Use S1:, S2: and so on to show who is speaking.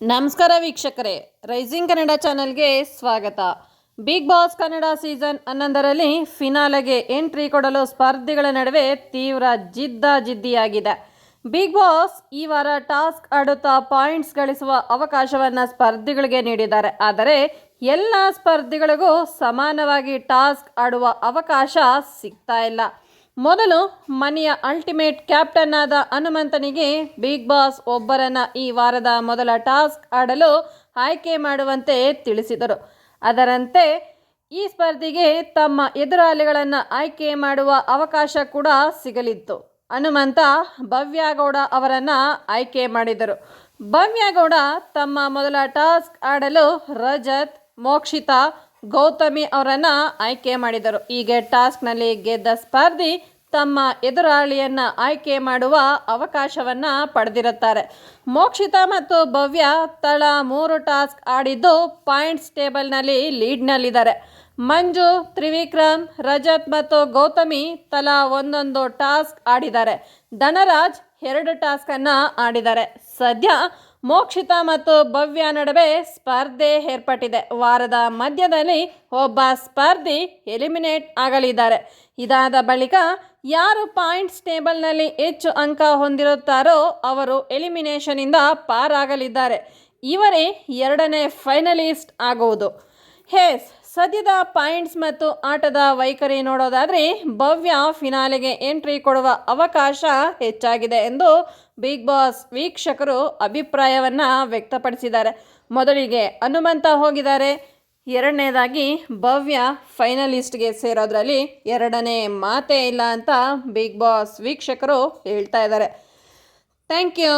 S1: ನಮಸ್ಕಾರ ವೀಕ್ಷಕರೇ. ರೈಸಿಂಗ್ ಕನ್ನಡ ಚಾನೆಲ್ಗೆ ಸ್ವಾಗತ. ಬಿಗ್ ಬಾಸ್ ಕನ್ನಡ ಸೀಸನ್ ಹನ್ನೊಂದರಲ್ಲಿ ಫಿನಾಲೆಗೆ ಎಂಟ್ರಿ ಕೊಡಲು ಸ್ಪರ್ಧಿಗಳ ನಡುವೆ ತೀವ್ರ ಜಿದ್ದಾಜಿದ್ದಿಯಾಗಿದೆ ಬಿಗ್ ಬಾಸ್ ಈ ವಾರ ಟಾಸ್ಕ್ ಆಡುತ್ತಾ ಪಾಯಿಂಟ್ಸ್ ಗಳಿಸುವ ಅವಕಾಶವನ್ನು ಸ್ಪರ್ಧಿಗಳಿಗೆ ನೀಡಿದ್ದಾರೆ. ಆದರೆ ಎಲ್ಲ ಸ್ಪರ್ಧಿಗಳಿಗೂ ಸಮಾನವಾಗಿ ಟಾಸ್ಕ್ ಆಡುವ ಅವಕಾಶ ಸಿಗ್ತಾ ಇಲ್ಲ. ಮೊದಲು ಮನೆಯ ಅಲ್ಟಿಮೇಟ್ ಕ್ಯಾಪ್ಟನ್ ಆದ ಹನುಮಂತನಿಗೆ ಬಿಗ್ ಬಾಸ್ ಒಬ್ಬರನ್ನ ಈ ವಾರದ ಮೊದಲ ಟಾಸ್ಕ್ ಆಡಲು ಆಯ್ಕೆ ಮಾಡುವಂತೆ ತಿಳಿಸಿದರು. ಅದರಂತೆ ಈ ಸ್ಪರ್ಧೆಗೆ ತಮ್ಮ ಎದುರಾಳಿಗಳನ್ನು ಆಯ್ಕೆ ಮಾಡುವ ಅವಕಾಶ ಕೂಡ ಸಿಗಲಿತ್ತು. ಹನುಮಂತ ಭವ್ಯಗೌಡ ಅವರನ್ನು ಆಯ್ಕೆ ಮಾಡಿದರು. ಭವ್ಯಗೌಡ ತಮ್ಮ ಮೊದಲ ಟಾಸ್ಕ್ ಆಡಲು ರಜತ್, ಮೋಕ್ಷಿತಾ ಗೌತಮಿ ಅವರನ್ನ ಆಯ್ಕೆ ಮಾಡಿದರು. ಹೀಗೆ ಟಾಸ್ಕ್ನಲ್ಲಿ ಗೆದ್ದ ಸ್ಪರ್ಧಿ ತಮ್ಮ ಎದುರಾಳಿಯನ್ನ ಆಯ್ಕೆ ಮಾಡುವ ಅವಕಾಶವನ್ನ ಪಡೆದಿರುತ್ತಾರೆ. ಮೋಕ್ಷಿತಾ ಮತ್ತು ಭವ್ಯ ತಳ ಮೂರು ಟಾಸ್ಕ್ ಆಡಿದ್ದು ಪಾಯಿಂಟ್ಸ್ ಟೇಬಲ್ನಲ್ಲಿ ಲೀಡ್ನಲ್ಲಿದ್ದಾರೆ ಮಂಜು, ತ್ರಿವಿಕ್ರಮ್, ರಜತ್ ಮತ್ತು ಗೌತಮಿ ತಲಾ ಒಂದೊಂದು ಟಾಸ್ಕ್ ಆಡಿದ್ದಾರೆ. ಧನರಾಜ್ ಎರಡು ಟಾಸ್ಕನ್ನು ಆಡಿದ್ದಾರೆ. ಸದ್ಯ ಮೋಕ್ಷಿತಾ ಮತ್ತು ಭವ್ಯ ನಡುವೆ ಸ್ಪರ್ಧೆ ಏರ್ಪಟ್ಟಿದೆ. ವಾರದ ಮಧ್ಯದಲ್ಲಿ ಒಬ್ಬ ಸ್ಪರ್ಧಿ ಎಲಿಮಿನೇಟ್ ಆಗಲಿದ್ದಾರೆ. ಇದಾದ ಬಳಿಕ ಯಾರು ಪಾಯಿಂಟ್ಸ್ ಟೇಬಲ್ನಲ್ಲಿ ಹೆಚ್ಚು ಅಂಕ ಹೊಂದಿರುತ್ತಾರೋ ಅವರು ಎಲಿಮಿನೇಷನಿಂದ ಪಾರಾಗಲಿದ್ದಾರೆ. ಇವರೇ ಎರಡನೇ ಫೈನಲಿಸ್ಟ್ ಆಗುವುದು. ಹೇಸ್ ಸದ್ಯದ ಪಾಯಿಂಟ್ಸ್ ಮತ್ತು ಆಟದ ವೈಖರಿ ನೋಡೋದಾದರೆ ಭವ್ಯ ಫಿನಾಲೆಗೆ ಎಂಟ್ರಿ ಕೊಡುವ ಅವಕಾಶ ಹೆಚ್ಚಾಗಿದೆ ಎಂದು ಬಿಗ್ ಬಾಸ್ ವೀಕ್ಷಕರು ಅಭಿಪ್ರಾಯವನ್ನು ವ್ಯಕ್ತಪಡಿಸಿದ್ದಾರೆ. ಮೊದಲಿಗೆ ಹನುಮಂತ ಹೋಗಿದ್ದಾರೆ. ಎರಡನೇದಾಗಿ ಭವ್ಯ ಫೈನಲಿಸ್ಟ್ಗೆ ಸೇರೋದ್ರಲ್ಲಿ ಎರಡನೇ ಮಾತೇ ಇಲ್ಲ ಅಂತ ಬಿಗ್ ಬಾಸ್ ವೀಕ್ಷಕರು ಹೇಳ್ತಾ ಇದ್ದಾರೆ. Thank you.